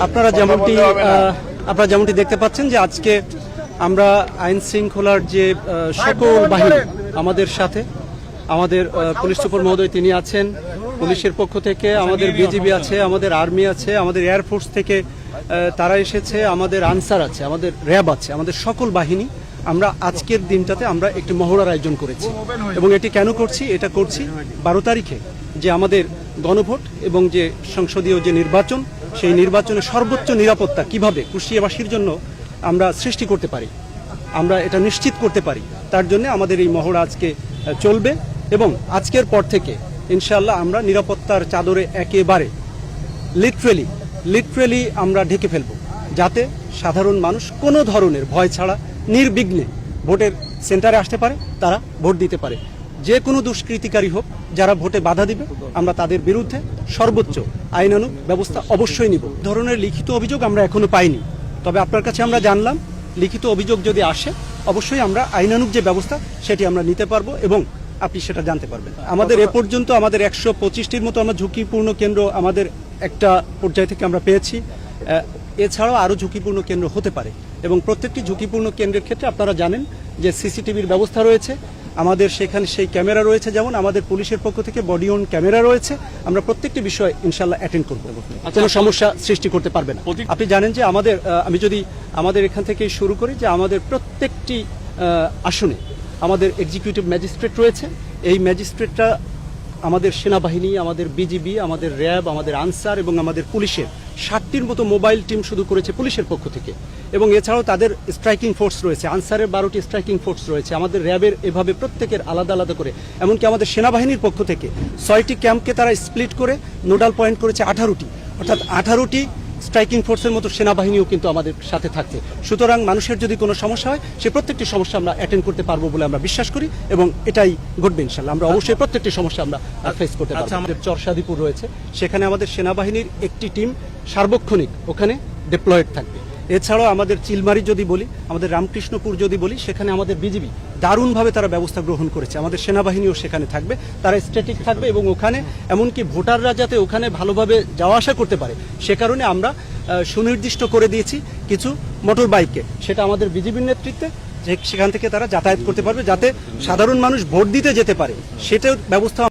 আপনারা যেমনটি আপনারা যেমনটি দেখতে পাচ্ছেন যে আজকে আমরা আইন শৃঙ্খলার যে সকল বাহিনী আমাদের সাথে আমাদের পুলিশ সুপার মহোদয় তিনি আছেন পুলিশের পক্ষ থেকে আমাদের বিজিবি আছে আমাদের আর্মি আছে আমাদের এয়ারফোর্স থেকে তারা এসেছে আমাদের আনসার আছে আমাদের র্যাব আছে আমাদের সকল বাহিনী আমরা আজকের দিনটাতে আমরা একটি মহড়ার আয়োজন করেছি। এবং এটি কেন করছি? এটা করছি বারো তারিখে যে আমাদের গণভোট এবং যে সংসদীয় যে নির্বাচন সেই নির্বাচনে সর্বোচ্চ নিরাপত্তা কীভাবে কুশিয়াবাসীর জন্য আমরা সৃষ্টি করতে পারি? আমরা এটা নিশ্চিত করতে পারি। তার জন্য আমাদের এই মহড়া আজকে চলবে এবং আজকের পর থেকে ইনশাল্লাহ আমরা নিরাপত্তার চাদরে একেবারে লিটারেলি লিটারেলি আমরা ঢেকে ফেলব। যাতে সাধারণ মানুষ কোনো ধরনের ভয় ছাড়া নির্বিঘ্নে ভোটের সেন্টারে আসতে পারে, তারা ভোট দিতে পারে। যে কোনো দুষ্কৃতিকারী হোক, যারা ভোটে বাধা দিবে, আমরা তাদের বিরুদ্ধে সর্বোচ্চ আইনানুগ ব্যবস্থা অবশ্যই নিব। ধরনের লিখিত অভিযোগ আমরা এখনও পাইনি। তবে আপনার কাছে আমরা জানলাম, লিখিত অভিযোগ যদি আসে, অবশ্যই আমরা আইনানুগ যে ব্যবস্থা, সেটি আমরা নিতে পারব এবং আপনি সেটা জানতে পারবেন। আমাদের এ পর্যন্ত আমাদের একশো পঁচিশটির মতো আমরা ঝুঁকিপূর্ণ কেন্দ্র আমাদের একটা পর্যায় থেকে আমরা পেয়েছি। এছাড়াও আরও ঝুঁকিপূর্ণ কেন্দ্র হতে পারে এবং প্রত্যেকটি ঝুঁকিপূর্ণ কেন্দ্রের ক্ষেত্রে আপনারা জানেন যে সিসিটিভির ব্যবস্থা রয়েছে। আমাদের সেখানে সেই ক্যামেরা রয়েছে। যেমন আমাদের পুলিশের পক্ষ থেকে বডি অন ক্যামেরা রয়েছে। আমরা প্রত্যেকটি বিষয় ইনশাল্লাহ অ্যাটেন্ড করব। কোনো সমস্যা সৃষ্টি করতে পারবে না। আপনি জানেন যে আমাদের আমি যদি আমাদের এখান থেকে শুরু করি যে আমাদের প্রত্যেকটি আসনে আমাদের এক্সিকিউটিভ ম্যাজিস্ট্রেট রয়েছে। এই ম্যাজিস্ট্রেটরা আমাদের সেনাবাহিনী আমাদের বিজিবি আমাদের র্যাব আমাদের আনসার এবং আমাদের পুলিশের ষাটটির মতো মোবাইল টিম শুধু করেছে পুলিশের পক্ষ থেকে। এবং এছাড়াও তাদের স্ট্রাইকিং ফোর্স রয়েছে। আনসারের বারোটি স্ট্রাইকিং ফোর্স রয়েছে। আমাদের র্যাবের এভাবে প্রত্যেকের আলাদা আলাদা করে। এমনকি আমাদের সেনাবাহিনীর পক্ষ থেকে ছয়টি ক্যাম্পকে তারা স্প্লিট করে নোডাল পয়েন্ট করেছে আঠারোটি। অর্থাৎ আঠারোটি স্ট্রাইকিং ফোর্সের মতো সেনাবাহিনীও কিন্তু আমাদের সাথে থাকছে। সুতরাং মানুষের যদি কোনো সমস্যা হয় সে প্রত্যেকটি সমস্যা আমরা অ্যাটেন্ড করতে পারব বলে আমরা বিশ্বাস করি এবং এটাই ঘটবে ইনশাল্লাহ আমরা অবশ্যই প্রত্যেকটি সমস্যা আমরা ফেস করতে পারব। আমাদের চরসাদিপুর রয়েছে। সেখানে আমাদের সেনাবাহিনীর একটি টিম সার্বক্ষণিক ওখানে ডিপ্লয়েড থাকবে। এছাড়াও আমাদের চিলমারি যদি বলি, আমাদের রামকৃষ্ণপুর যদি বলি, সেখানে আমাদের বিজিবি দারুণভাবে তারা ব্যবস্থা গ্রহণ করেছে। আমাদের সেনাবাহিনীও সেখানে থাকবে, তারা স্ট্যাটিক থাকবে এবং ওখানে, এমনকি ভোটাররা যাতে ওখানে ভালোভাবে যাওয়া আসা করতে পারে, সে কারণে আমরা সুনির্দিষ্ট করে দিয়েছি কিছু মোটর বাইককে সেটা আমাদের বিজিবির নেতৃত্বে সেখান থেকে তারা যাতায়াত করতে পারবে, যাতে সাধারণ মানুষ ভোট দিতে যেতে পারে। সেটার ব্যবস্থা